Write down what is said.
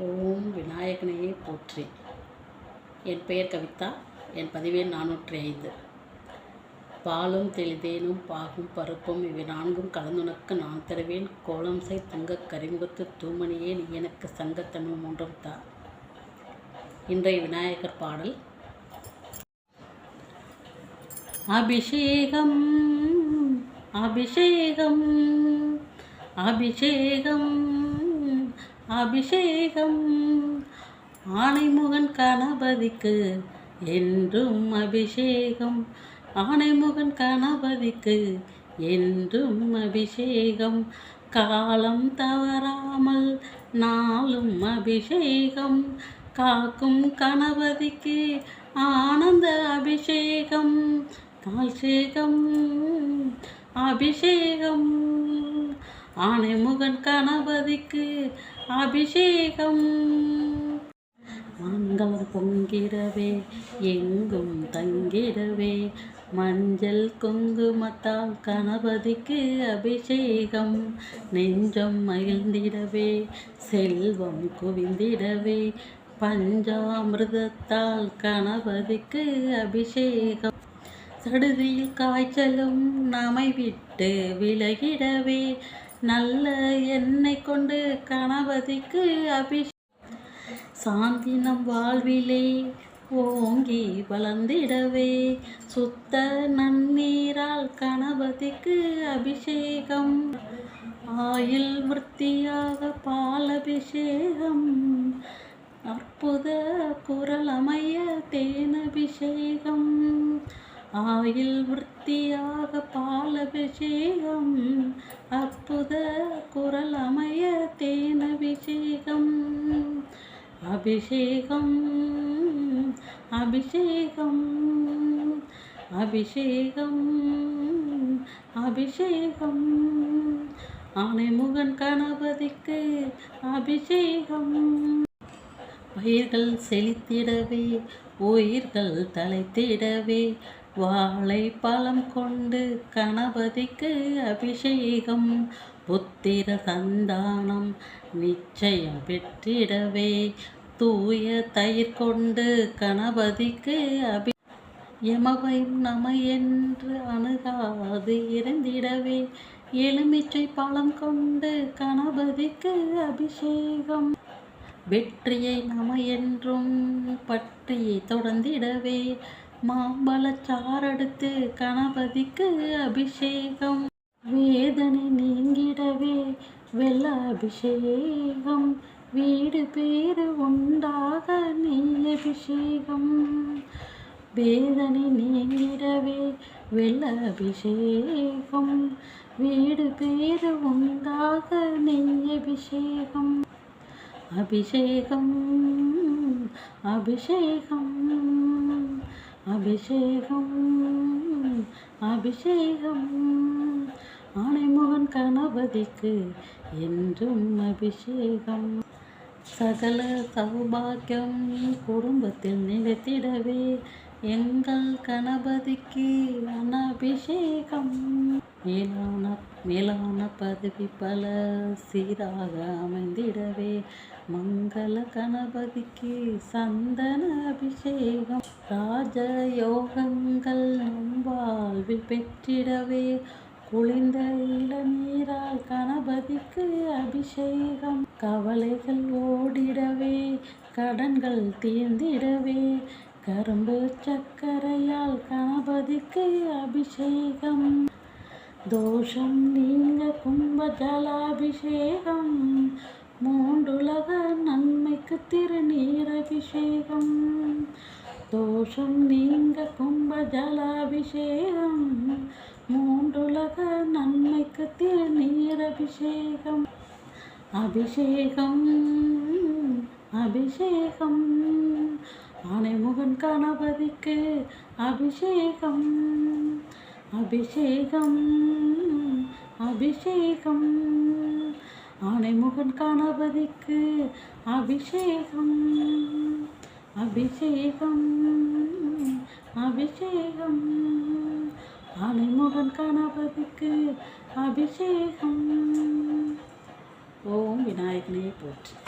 ஓம் விநாயகனையே போற்றி. என் பெயர் கவிதா என் பதிவேன் நானூற்றி ஐந்து. பாலும் தெளிதேனும் பாகும் பருப்பும் இவை நான்கும் கலந்துனக்கு நான் தருவேன். கோலம் செய் தங்கக் கரிமுகத்து தூமணியே நீ எனக்கு சங்கத்தமிழ் மூன்றும் தா. இன்றைய விநாயகர் பாடல். அபிஷேகம் அபிஷேகம் அபிஷேகம். அபிஷேகம். ஆனைமுகன் கணபதிக்கு என்றும் அபிஷேகம். ஆனைமுகன் கணபதிக்கு என்றும் அபிஷேகம். காலம் தவறாமல் நாளும் அபிஷேகம். காக்கும் கணபதிக்கு ஆனந்த அபிஷேகம். கால்சேகம் அபிஷேகம். ஆனைமுகன் கணபதிக்கு அபிஷேகம். மங்களம் பொங்கிரவே எங்கும் தங்கிடவே மஞ்சள் குங்குமத்தால் கணபதிக்கு அபிஷேகம். நெஞ்சம் மகிழ்ந்திடவே செல்வம் குவிந்திடவே பஞ்சாமிர்தத்தால் கணபதிக்கு அபிஷேகம். சடுதியில் காய்ச்சலும் நம்மை விட்டு விலகிடவே நல்ல எண்ணெய் கொண்டு கணபதிக்கு அபிஷேகம். சாந்தி நம் வாழ்விலே ஓங்கி வளர்ந்திடவே சுத்த நன்னீரால் கணபதிக்கு அபிஷேகம். ஆயில் விருத்தியாக பாலபிஷேகம் அற்புத குரல் அமைய தேனபிஷேகம் ஆயில் விற்த்தியாக பாலபிஷேகம் அற்புத குரல் அமைய தேனபிஷேகம் அபிஷேகம் அபிஷேகம் அபிஷேகம் அபிஷேகம். ஆனைமுகன் கணபதிக்கு அபிஷேகம். பயிர்கள் செழித்திடவே உயிர்கள் தலைத்திடவே வாழை பழம் கொண்டு கணபதிக்கு அபிஷேகம் புத்திர சந்தானம் நிச்சயம் பெற்றிடவே தூய தயிர் கொண்டு கணபதிக்கு அபி எமவையும் நம என்று அணுகாது இருந்திடவே எலுமிச்சை பழம் கொண்டு கணபதிக்கு அபிஷேகம். வெற்றியை நம என்றும் பற்றியை தொடர்ந்திடவே. மாம்பழச்சாரெடுத்து கணபதிக்கு அபிஷேகம். வேதனை நீங்கிடவே வெள்ள அபிஷேகம். வீடு பேரு உண்டாக நீ அபிஷேகம். வேதனை நீங்கிடவே வெள்ள அபிஷேகம். வீடு பேரு உண்டாக நெய் அபிஷேகம். அபிஷேகம் அபிஷேகம் அபிஷேகம் அபிஷேகம். ஆனைமுகன் கணபதிக்கு என்றும் அபிஷேகம். சகல சௌபாக்கியம் குடும்பத்தில் நிலைத்திடவே எங்கள் கணபதிக்கு அனபிஷேகம் மேலான மேலான பதவி பல சீராக அமைந்திடவே மங்கள கணபதிக்கு சந்தன அபிஷேகம். ராஜ யோகங்கள் நம் வாழ்வில் பெற்றிடவே குளிர்ந்த இளநீரால் கணபதிக்கு அபிஷேகம். கவலைகள் ஓடிடவே கடன்கள் தீர்ந்திடவே கரும்பு சர்க்கரையால் கணபதிக்கு அபிஷேகம். தோஷம் நீங்க கும்ப ஜலாபிஷேகம். மூன்றுலக நன்மைக்கு திருநீரபிஷேகம் தோஷம் நீங்க கும்ப ஜலாபிஷேகம். மூன்றுலக நன்மைக்கு திருநீரபிஷேகம் அபிஷேகம் அபிஷேகம். ஆனைமுகன் கணபதிக்கு அபிஷேகம் அபிஷேகம் அபிஷேகம். ஆனைமுகன் கணபதிக்கு அபிஷேகம் அபிஷேகம் அபிஷேகம். ஆனைமுகன் கணபதிக்கு அபிஷேகம். ஓம் விநாயகனே போற்று.